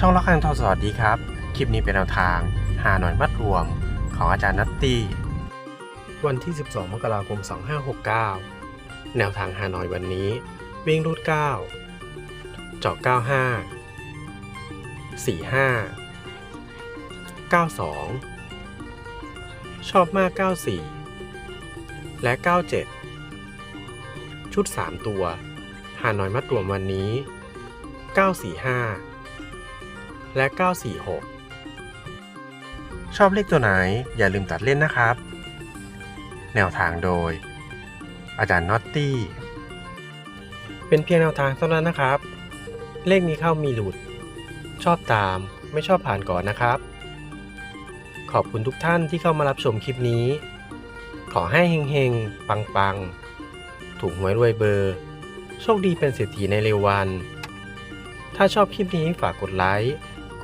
ช่องละครังทอสวัสดีครับ คลิปนี้เป็นแนวทางหาหน่อยมัดรวมของอาจารย์นัตตี้ วันที่ 12 มกราคม 2569 แนวทางหาหน่อยวันนี้ วิ่งรูด 9 เจาะ 95 45 92 ชอบมาก 94 และ 97 ชุด 3 ตัวหาหน่อยมัดรวมวันนี้ 945 และ 946 ชอบเลขตัวไหนอย่าลืมตัดเล่นนะครับ แนวทางโดย อาจารย์นอตตี้ เป็นเพียงแนวทางเท่านั้นนะครับ เลขมีเข้ามีหลุด ชอบตามไม่ชอบผ่านก่อนนะครับ ขอบคุณทุกท่านที่เข้ามารับชมคลิปนี้ ขอให้เฮงๆ ปังๆ ถูกหวยรวยเบอร์ โชคดีเป็นเศรษฐีในเร็ววันถ้าชอบคลิปนี้ฝากกดไลค์